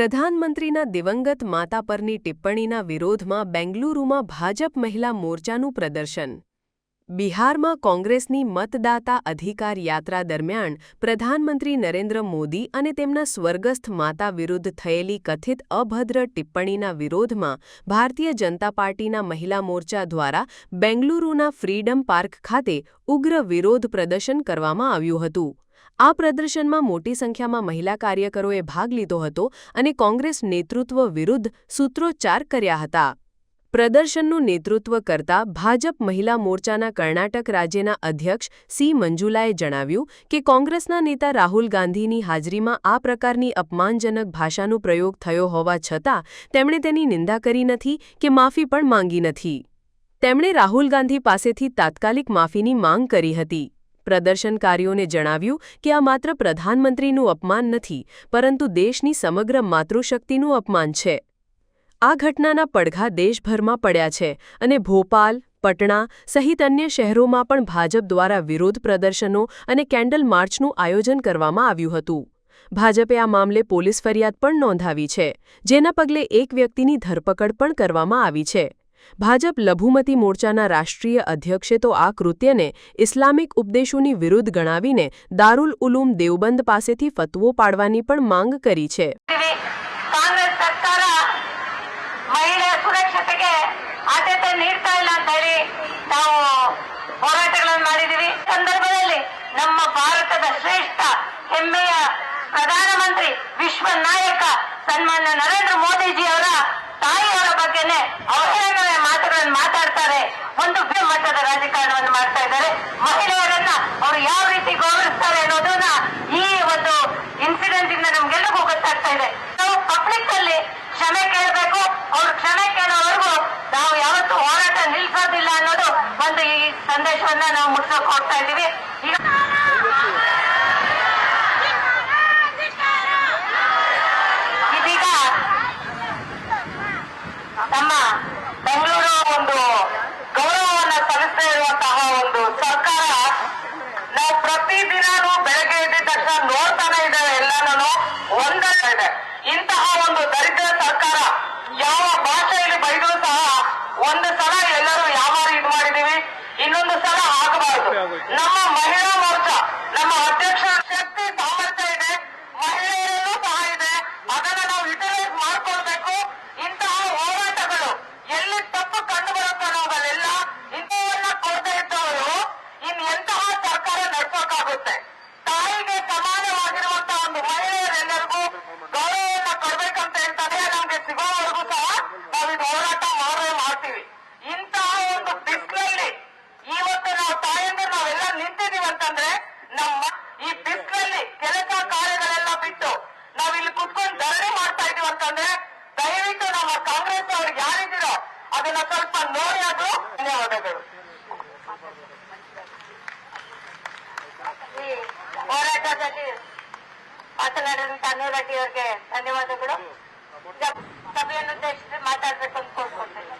પ્રધાનમંત્રીના દિવંગત માતા પરની ટિપ્પણીના વિરોધમાં બેંગલુરુમાં ભાજપ મહિલા મોરચાનું પ્રદર્શન. બિહારમાં કોંગ્રેસની મતદાતા અધિકાર યાત્રા દરમિયાન પ્રધાનમંત્રી નરેન્દ્ર મોદી અને તેમના સ્વર્ગસ્થ માતા વિરુદ્ધ થયેલી કથિત અભદ્ર ટિપ્પણીના વિરોધમાં ભારતીય જનતા પાર્ટીના મહિલા મોરચા દ્વારા બેંગલુરુના ફ્રીડમ પાર્ક ખાતે ઉગ્ર વિરોધ પ્રદર્શન કરવામાં આવ્યું હતું. આ પ્રદર્શનમાં મોટી સંખ્યામાં મહિલા કાર્યકરોએ ભાગ લીધો હતો અને કોંગ્રેસ નેતૃત્વ વિરુદ્ધ સૂત્રોચ્ચાર કર્યા હતા. પ્રદર્શનનું નેતૃત્વ કરતા ભાજપ મહિલા મોરચાના કર્ણાટક રાજ્યના અધ્યક્ષ સી. મંજુલાએ જણાવ્યું કે કોંગ્રેસના નેતા રાહુલ ગાંધીની હાજરીમાં આ પ્રકારની અપમાનજનક ભાષાનો પ્રયોગ થયો હોવા છતાં તેમણે તેની નિંદા કરી નથી કે માફી પણ માંગી નથી. તેમણે રાહુલ ગાંધી પાસેથી તાત્કાલિક માફીની માંગ કરી હતી. પ્રદર્શનકારીઓને જણાવ્યું કે આ માત્ર પ્રધાનમંત્રીનું અપમાન નથી, પરંતુ દેશની સમગ્ર માતૃશક્તિનું અપમાન છે. આ ઘટનાના પડઘા દેશભરમાં પડ્યા છે અને ભોપાલ, પટણા સહિત અન્ય શહેરોમાં પણ ભાજપ દ્વારા વિરોધ પ્રદર્શનો અને કેન્ડલ માર્ચનું આયોજન કરવામાં આવ્યું હતું. ભાજપે આ મામલે પોલીસ ફરિયાદ પણ નોંધાવી છે, જેના પગલે એક વ્યક્તિની ધરપકડ પણ કરવામાં આવી છે. ભાજપ લઘુમતી મોરચાના રાષ્ટ્રીય અધ્યક્ષે તો આ કૃત્યને ઇસ્લામિક ઉપદેશોની વિરુદ્ધ ગણાવીને દારૂલ ઉલૂમ દેવબંદ પાસેથી ફતવો પાડવાની પણ માંગ કરી છે ಕಾಂಗ್ರೆಸ್ ಸರ್ಕಾರ ಮಹಿಳೆಯ ಸುರಕ್ಷತೆಗೆ ಆದ್ಯತೆ ನೀಡ್ತಾ ಇಲ್ಲ ಅಂತ ಹೇಳಿ ನಾವು ಹೋರಾಟಗಳನ್ನು ಮಾಡಿದೀವಿ ಈ ಸಂದರ್ಭದಲ್ಲಿ ನಮ್ಮ ಭಾರತದ ಶ್ರೇಷ್ಠ ಹೆಮ್ಮೆಯ ಪ್ರಧಾನಮಂತ್ರಿ, ವಿಶ್ವ ನಾಯಕ ಸನ್ಮಾನ್ಯ ನರೇಂದ್ರ ಮೋದಿಜಿ ಅವರ ತಾಯಿಯವರ ಬಗ್ಗೆನೆ ಅವಹೇಳನ ಮಾತುಗಳನ್ನು ಮಾತಾಡ್ತಾರೆ. ಒಂದು ಮಟ್ಟದ ರಾಜಕಾರಣವನ್ನು ಮಾಡ್ತಾ ಇದ್ದಾರೆ. ಮಹಿಳೆಯರನ್ನ ಅವರು ಯಾವ ರೀತಿ ಗೌರವಿಸ್ತಾರೆ ಅನ್ನೋದನ್ನ ಈ ಒಂದು ಇನ್ಸಿಡೆಂಟ್ ಇಂದ ನಮ್ಗೆಲ್ಲರಿಗೂ ಗೊತ್ತಾಗ್ತಾ ಇದೆ. ನಾವು ಪಬ್ಲಿಕ್ ಅಲ್ಲಿ ಕ್ಷಮೆ ಕೇಳಬೇಕು. ಅವ್ರು ಕ್ಷಮೆ ಕೇಳೋವರೆಗೂ ನಾವು ಯಾವತ್ತೂ ಹೋರಾಟ ನಿಲ್ಸೋದಿಲ್ಲ ಅನ್ನೋದು ಒಂದು ಈ ಸಂದೇಶವನ್ನ ನಾವು ಮುಟ್ಸೋಕೆ ಹೋಗ್ತಾ ಇದ್ದೀವಿ. ಒಂದಲ್ಲ ಇದೆ ಇಂತಹ ಒಂದು ದರಿದ್ರ ಸರ್ಕಾರ ಯಾವ ಭಾಷೆಯಲ್ಲಿ ಬೈದರೂ ಸಹ ಒಂದು ಸಲ ಎಲ್ಲರೂ ಯಾವ ಇದು ಮಾಡಿದೀವಿ ಇನ್ನೊಂದು ಸಲ ಆಗಬಾರದು. ನಮ್ಮ ಮಹಿಳಾ ನಮ್ಮ ಈ ಬಿಸಿಲಲ್ಲಿ ಕೆಲಸ ಕಾರ್ಯಗಳೆಲ್ಲ ಬಿಟ್ಟು ನಾವಿಲ್ಲಿ ಕುತ್ಕೊಂಡು ಧರಣಿ ಮಾಡ್ತಾ ಇದೀವಿ ಅಂತಂದ್ರೆ ದಯವಿಟ್ಟು ನಮ್ಮ ಕಾಂಗ್ರೆಸ್ ಅವ್ರಿಗೆ ಯಾರಿದ್ದೀರೋ ಅದನ್ನ ಸ್ವಲ್ಪ ನೋಡಿ ಅದು ಧನ್ಯವಾದಗಳು. ಈ ಹೋರಾಟದಲ್ಲಿ ಮಾತನಾಡಿದಂತ ಅನಿಲ್ ರೆಡ್ಡಿ ಅವರಿಗೆ ಧನ್ಯವಾದಗಳು. ಸಭೆಯನ್ನು ಉದ್ದೇಶಿಸಿ ಮಾತಾಡ್ಬೇಕು ಅಂತ ಕೋರ್ಕೊಳ್ತೇನೆ